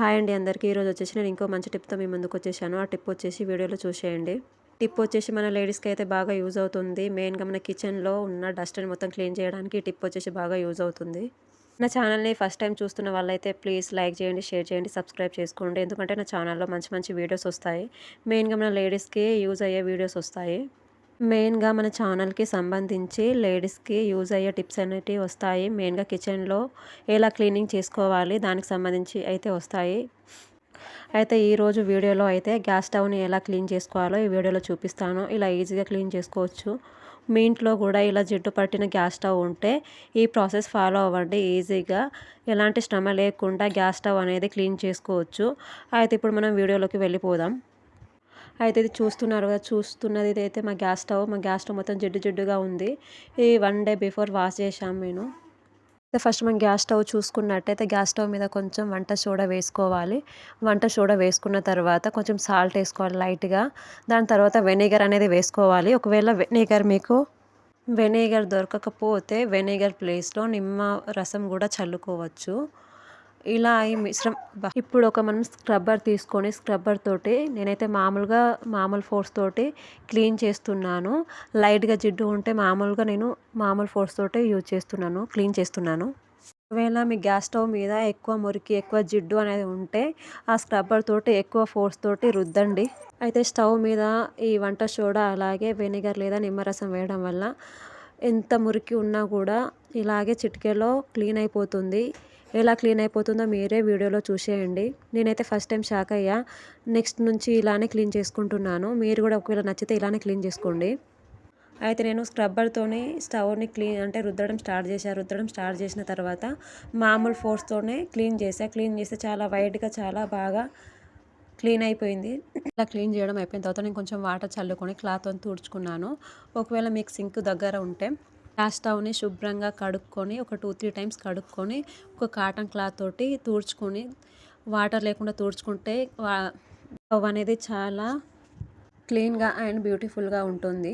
Hi అండి అందరికీ. ఈరోజు వచ్చేసి నేను ఇంకో మంచి టిప్తో మీ ముందుకు వచ్చేసాను. ఆ టిప్ వచ్చేసి వీడియోలో చూసేయండి. టిప్ వచ్చేసి మన లేడీస్కి అయితే బాగా యూజ్ అవుతుంది. మెయిన్గా మన కిచెన్లో ఉన్న డస్ట్ని మొత్తం క్లీన్ చేయడానికి ఈ టిప్ వచ్చేసి బాగా యూజ్ అవుతుంది. నా ఛానల్ని ఫస్ట్ టైం చూస్తున్న వాళ్ళైతే ప్లీజ్ లైక్ చేయండి షేర్ చేయండి సబ్స్క్రైబ్ చేసుకోండి. ఎందుకంటే నా ఛానల్లో మంచి మంచి వీడియోస్ వస్తాయి. మెయిన్గా మన లేడీస్కి యూజ్ అయ్యే వీడియోస్ వస్తాయి. మెయిన్గా మన ఛానల్కి సంబంధించి లేడీస్కి యూజ్ అయ్యే టిప్స్ అనేటివి వస్తాయి. మెయిన్గా కిచెన్లో ఎలా క్లీనింగ్ చేసుకోవాలి దానికి సంబంధించి అయితే వస్తాయి. అయితే ఈరోజు వీడియోలో అయితే గ్యాస్ స్టవ్ని ఎలా క్లీన్ చేసుకోవాలో ఈ వీడియోలో చూపిస్తాను. ఇలా ఈజీగా క్లీన్ చేసుకోవచ్చు. మీ ఇంట్లో కూడా ఇలా జిడ్డు పట్టిన గ్యాస్ స్టవ్ ఉంటే ఈ ప్రాసెస్ ఫాలో అవ్వండి ఈజీగా. ఎలాంటి శ్రమ లేకుండా గ్యాస్ స్టవ్ అనేది క్లీన్ చేసుకోవచ్చు. అయితే ఇప్పుడు మనం వీడియోలోకి వెళ్ళిపోదాం. అయితే ఇది చూస్తున్నారు కదా చూస్తున్నది అయితే మా గ్యాస్ స్టవ్. మా గ్యాస్ స్టవ్ మొత్తం జిడ్డు జిడ్డుగా ఉంది. ఈ వన్ డే బిఫోర్ వాష్ చేశాం నేను. అయితే ఫస్ట్ మనం గ్యాస్ స్టవ్ చూసుకున్నట్టయితే గ్యాస్ స్టవ్ మీద కొంచెం వంట సోడా వేసుకోవాలి. వంట సోడా వేసుకున్న తర్వాత కొంచెం సాల్ట్ వేసుకోవాలి లైట్గా. దాని తర్వాత వెనిగర్ అనేది వేసుకోవాలి. ఒకవేళ వెనిగర్ మీకు వెనిగర్ దొరకకపోతే వెనిగర్ ప్లేస్లో నిమ్మ రసం కూడా చల్లుకోవచ్చు. ఇలా ఈ మిశ్రం ఇప్పుడు ఒక మనం స్క్రబ్బర్ తీసుకొని స్క్రబ్బర్ తోటి నేనైతే మామూలుగా మామూలు ఫోర్స్ తోటి క్లీన్ చేస్తున్నాను. లైట్గా జిడ్డు ఉంటే మామూలుగా నేను మామూలు ఫోర్స్ తోటే యూజ్ చేస్తున్నాను క్లీన్ చేస్తున్నాను. ఒకవేళ మీ గ్యాస్ స్టవ్ మీద ఎక్కువ మురికి ఎక్కువ జిడ్డు అనేది ఉంటే ఆ స్క్రబ్బర్ తోటి ఎక్కువ ఫోర్స్ తోటి రుద్దండి. అయితే స్టవ్ మీద ఈ వంట సోడా అలాగే వెనిగర్ లేదా నిమ్మరసం వేయడం వల్ల ఎంత మురికి ఉన్నా కూడా ఇలాగే చిటికెలో క్లీన్ అయిపోతుంది. ఎలా క్లీన్ అయిపోతుందో మీరే వీడియోలో చూసేయండి. నేనైతే ఫస్ట్ టైం షాక్ అయ్యా. నెక్స్ట్ నుంచి ఇలానే క్లీన్ చేసుకుంటున్నాను. మీరు కూడా ఒకవేళ నచ్చితే ఇలానే క్లీన్ చేసుకోండి. అయితే నేను స్క్రబ్బర్తోనే స్టవ్ని క్లీన్ అంటే రుద్దడం స్టార్ట్ చేశాను రుద్దడం స్టార్ట్ చేసిన తర్వాత మామూలు ఫోర్స్తోనే క్లీన్ చేసా క్లీన్ చేస్తే చాలా వైట్గా చాలా బాగా క్లీన్ అయిపోయింది. ఇలా క్లీన్ చేయడం అయిపోయిన తర్వాత నేను కొంచెం వాటర్ చల్లుకొని క్లాత్తో తుడుచుకున్నాను. ఒకవేళ మీకు సింక్ దగ్గర ఉంటే గ్యాస్ స్టవ్ని శుభ్రంగా కడుక్కొని ఒక టూ త్రీ టైమ్స్ కడుక్కొని ఒక కాటన్ క్లాత్ తోటి తుడుచుకొని వాటర్ లేకుండా తుడుచుకుంటే స్టవ్ అనేది చాలా క్లీన్గా అండ్ బ్యూటిఫుల్గా ఉంటుంది.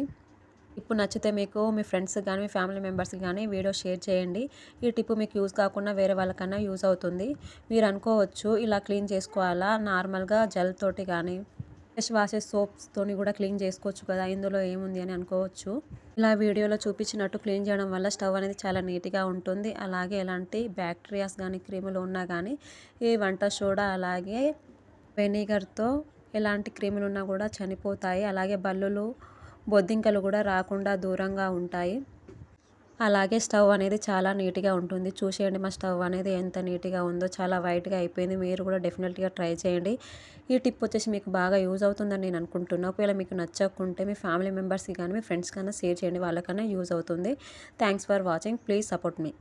ఇప్పుడు నచ్చితే మీకు మీ ఫ్రెండ్స్ కానీ మీ ఫ్యామిలీ మెంబర్స్కి కానీ వీడియో షేర్ చేయండి. ఈ టిప్ మీకు యూజ్ కాకుండా వేరే వాళ్ళకన్నా యూజ్ అవుతుంది. మీరు అనుకోవచ్చు ఇలా క్లీన్ చేసుకోవాలా? నార్మల్గా జెల్ తోటి కానీ ఫ్రెష్ వాషెస్ సోప్స్తోని కూడా క్లీన్ చేసుకోవచ్చు కదా ఇందులో ఏముంది అని అనుకోవచ్చు. ఇలా వీడియోలో చూపించినట్టు క్లీన్ చేయడం వల్ల స్టవ్ అనేది చాలా నీట్గా ఉంటుంది. అలాగే ఎలాంటి బ్యాక్టీరియాస్ కానీ క్రీములు ఉన్నా కానీ ఈ వంట సోడా అలాగే వెనిగర్తో ఎలాంటి క్రీములు ఉన్నా కూడా చనిపోతాయి. అలాగే బల్లులు బొద్దింకలు కూడా రాకుండా దూరంగా ఉంటాయి. అలాగే స్టవ్ అనేది చాలా నీట్గా ఉంటుంది. చూసేయండి మా స్టవ్ అనేది ఎంత నీట్గా ఉందో. చాలా వైట్గా అయిపోయింది. మీరు కూడా డెఫినెట్గా ట్రై చేయండి. ఈ టిప్ వచ్చేసి మీకు బాగా యూజ్ అవుతుందని నేను అనుకుంటున్నాను ఒకవేళ మీకు నచ్చకుంటే మీ ఫ్యామిలీ మెంబర్స్కి కానీ మీ ఫ్రెండ్స్ కన్నా షేర్ చేయండి. వాళ్ళకన్నా యూజ్ అవుతుంది. Thanks for watching. Please support me.